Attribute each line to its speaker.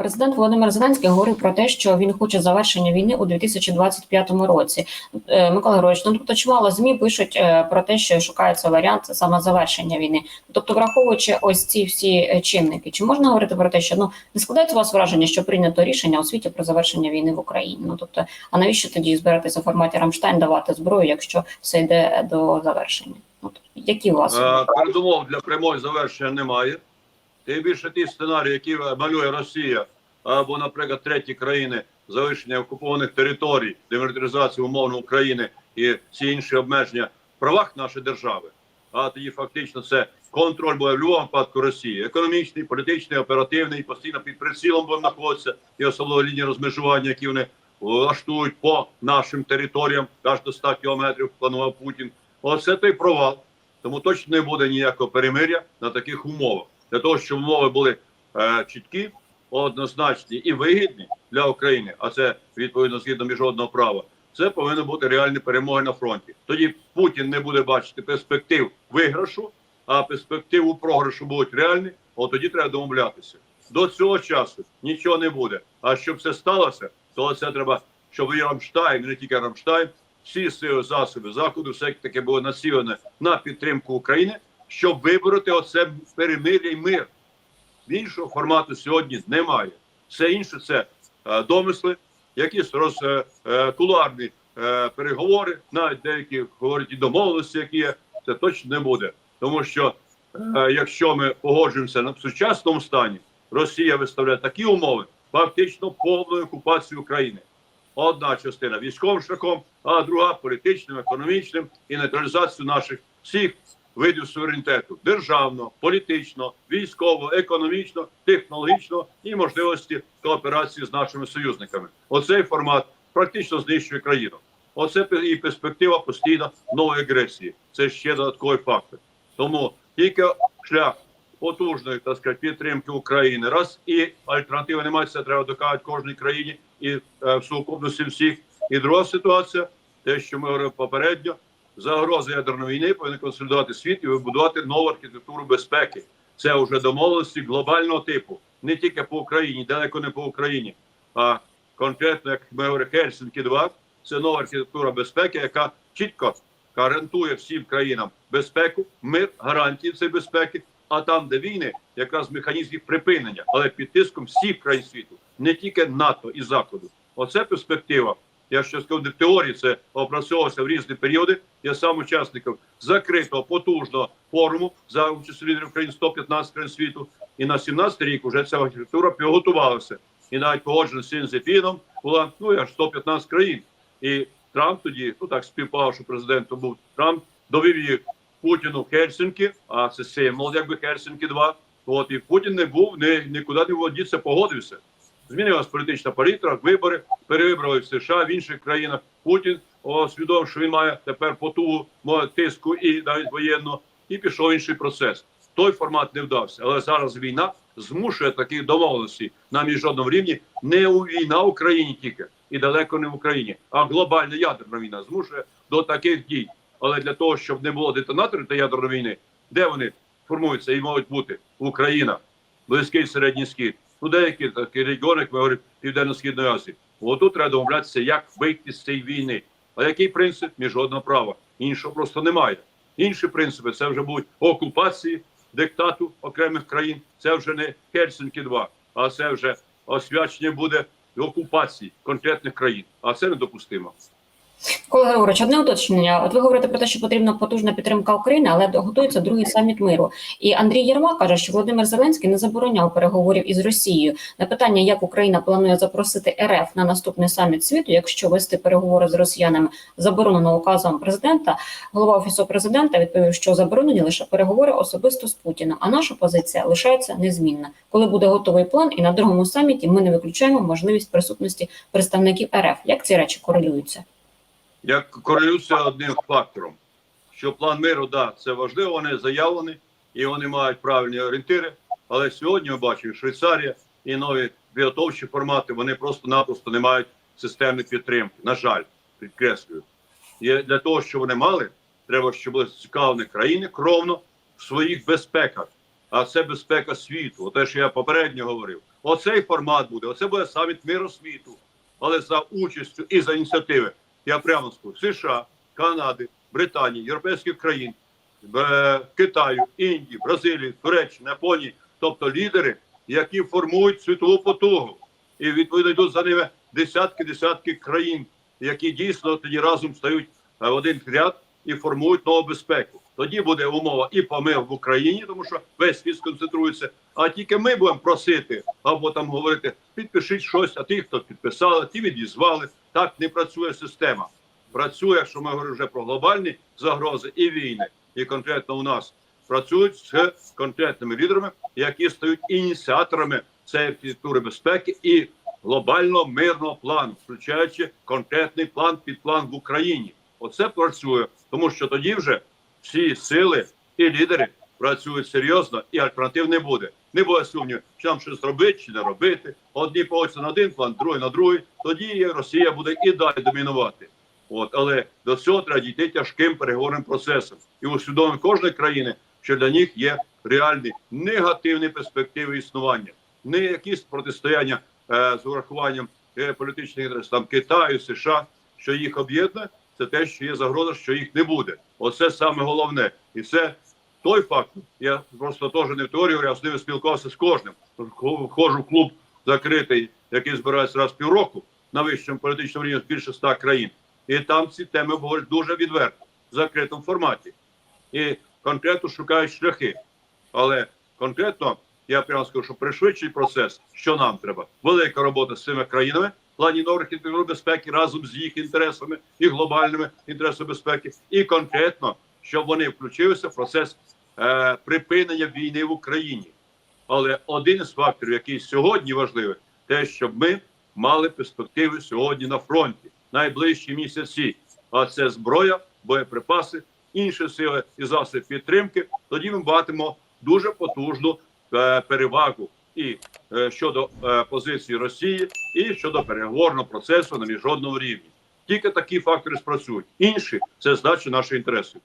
Speaker 1: Президент Володимир Зеленський говорив про те, що він хоче завершення війни у 2025 році. Е, Микола Григорович, ну тобто чимало змі пишуть е, про те, що шукається варіант саме завершення війни. Тобто, враховуючи ось ці всі е, чинники, чи можна говорити про те, що ну не складається у вас враження, що прийнято рішення у світі про завершення війни в Україні? Ну тобто, а навіщо тоді збиратися в форматі Рамштайн давати зброю, якщо все йде до завершення? От які у вас
Speaker 2: Передумов для прямого завершення немає. Тим більше ті сценарії, які малює Росія або, наприклад, треті країни залишення окупованих територій, демілітаризації умовно України і всі інші обмеження в правах нашої держави. А тоді фактично це контроль буде в будь-якому випадку Росії. Економічний, політичний, оперативний, постійно під прицілом буде знаходитися і особливо лінії розмежування, які вони влаштують по нашим територіям, аж до 100 кілометрів планував Путін. Оце той провал. Тому точно не буде ніякого перемиря на таких умовах. Для того, щоб умови були е, чіткі, однозначні і вигідні для України, а це відповідно згідно міжнародного права, це повинні бути реальні перемоги на фронті. Тоді Путін не буде бачити перспектив виграшу, а перспективу програшу будуть реальні. От тоді треба домовлятися. До цього часу нічого не буде. А щоб це сталося, то це треба, щоб і Рамштайн, і не тільки Рамштайн, всі сили засоби заходу все таки було націлені на підтримку України, щоб вибороти оце перемир'я і мир. Іншого формату сьогодні немає. Все інше це е, домисли, якісь роз, е, е, е, переговори, навіть деякі говорять і домовленості, які є, це точно не буде. Тому що е, якщо ми погоджуємося на сучасному стані, Росія виставляє такі умови, фактично повної окупації України. Одна частина військовим шляхом, а друга політичним, економічним і нейтралізацію наших всіх видів суверенітету державного, політичного, військового, економічного, технологічного і можливості кооперації з нашими союзниками. Оцей формат практично знищує країну. Оце і перспектива постійно нової агресії. Це ще додатковий фактор. Тому тільки шлях потужної так сказати, підтримки України. Раз і альтернативи немає, це треба доказати кожній країні і е, в сукупності всіх. І друга ситуація, те, що ми говорили попередньо, загроза ядерної війни повинна консолідувати світ і вибудувати нову архітектуру безпеки. Це вже домовленості глобального типу, не тільки по Україні, далеко не по Україні, а конкретно, як ми говоримо, Хельсінкі 2 це нова архітектура безпеки, яка чітко гарантує всім країнам безпеку, мир, гарантії цієї безпеки. А там, де війни, якраз механізм їх припинення, але під тиском всіх країн світу, не тільки НАТО і Заходу. Оце перспектива. Я ще скажу, в теорії це опрацьовувалося в різні періоди. Я сам учасником закритого потужного форуму за участю лідерів країн 115 країн світу. І на 17 рік вже ця архітектура підготувалася. І навіть погоджена з Сінзепіном була ну я ж 115 країн. І Трамп тоді, ну так співпав, що президентом був Трамп, довів їх Путіну Хельсинки, а це символ, якби Хельсинки 2. От і Путін не був, не нікуди не водіться, погодився. Змінилась політична палітра, вибори, перевибрали в США, в інших країнах. Путін усвідомив, що він має тепер потугу тиску і навіть воєнного, і пішов інший процес. Той формат не вдався, але зараз війна змушує таких домовленостей на міжнародному рівні. Не у війна в Україні тільки і далеко не в Україні, а глобальна ядерна війна змушує до таких дій. Але для того, щоб не було детонаторів та ядерної війни, де вони формуються і можуть бути Україна, Близький середній схід, ну деякі такі регіони, ми говоримо, Південно-Східної Азії. Отут треба домовлятися, як вийти з цієї війни. А який принцип міжнародного права? Іншого просто немає. Інші принципи це вже будуть окупації, диктату окремих країн. Це вже не Хельсинки 2 а це вже освячення буде окупації конкретних країн. А це недопустимо.
Speaker 1: Микола Григорович, одне уточнення. От ви говорите про те, що потрібна потужна підтримка України, але готується другий саміт миру. І Андрій Єрмак каже, що Володимир Зеленський не забороняв переговорів із Росією. На питання, як Україна планує запросити РФ на наступний саміт світу, якщо вести переговори з росіянами заборонено указом президента, голова офісу президента відповів, що заборонені лише переговори особисто з Путіним. А наша позиція лишається незмінна. Коли буде готовий план, і на другому саміті ми не виключаємо можливість присутності представників РФ. Як ці речі корелюються?
Speaker 2: Я корелююся одним фактором, що план миру, да, це важливо, вони заявлені і вони мають правильні орієнтири. Але сьогодні ми бачимо, Швейцарія і нові підготовчі формати, вони просто-напросто не мають системної підтримки. На жаль, підкреслюю. І для того, щоб вони мали, треба, щоб були зацікавлені країни кровно в своїх безпеках. А це безпека світу. Те, що я попередньо говорив, оцей формат буде, оце буде саміт миру світу, але за участю і за ініціативи, я прямо скажу, США, Канади, Британії, європейських країн, е, Китаю, Індії, Бразилії, Туреччини, Японії, тобто лідери, які формують світову потугу, і відповідно йдуть за ними десятки десятки країн, які дійсно тоді разом стають е, в один ряд і формують нову безпеку. Тоді буде умова і помил в Україні, тому що весь світ сконцентрується. А тільки ми будемо просити або там говорити, підпишіть щось, а ті, хто підписали, ті відізвали. Так не працює система. Працює, якщо ми говоримо вже про глобальні загрози і війни, і конкретно у нас працюють з конкретними лідерами, які стають ініціаторами цієї архітектури безпеки і глобального мирного плану, включаючи конкретний план під план в Україні. Оце працює, тому що тоді вже всі сили і лідери працюють серйозно, і альтернатив не буде. Не буде сумнівів, чи нам щось робити, чи не робити. Одні погодяться на один план, другий на другий. Тоді Росія буде і далі домінувати. От, але до цього треба дійти тяжким переговорним процесом і усвідомити кожної країни, що для них є реальні негативні перспективи існування, не якісь протистояння е, з урахуванням е, політичних інтересів там Китаю, США, що їх об'єднує, це те, що є загроза, що їх не буде. Оце саме головне, і це той факт. Я просто теж не в теорії, говорю, з ними спілкувався з кожним. Входжу в клуб закритий, який збирається раз в півроку на вищому політичному рівні більше ста країн. І там ці теми говорять дуже відверто в закритому форматі. І конкретно шукають шляхи. Але конкретно я прямо скажу, що пришвидший процес, що нам треба, велика робота з цими країнами в плані нових інтеграцій безпеки разом з їх інтересами і глобальними інтересами безпеки, і конкретно, щоб вони включилися в процес е, припинення війни в Україні. Але один із факторів, який сьогодні важливий, те, щоб ми мали перспективи сьогодні на фронті найближчі місяці. А це зброя, боєприпаси, інші сили і засоби підтримки. Тоді ми матимемо дуже потужну е, перевагу і е, щодо е, позиції Росії, і щодо переговорного процесу на міжнародному рівні. Тільки такі фактори спрацюють. Інші це здача наших інтересів.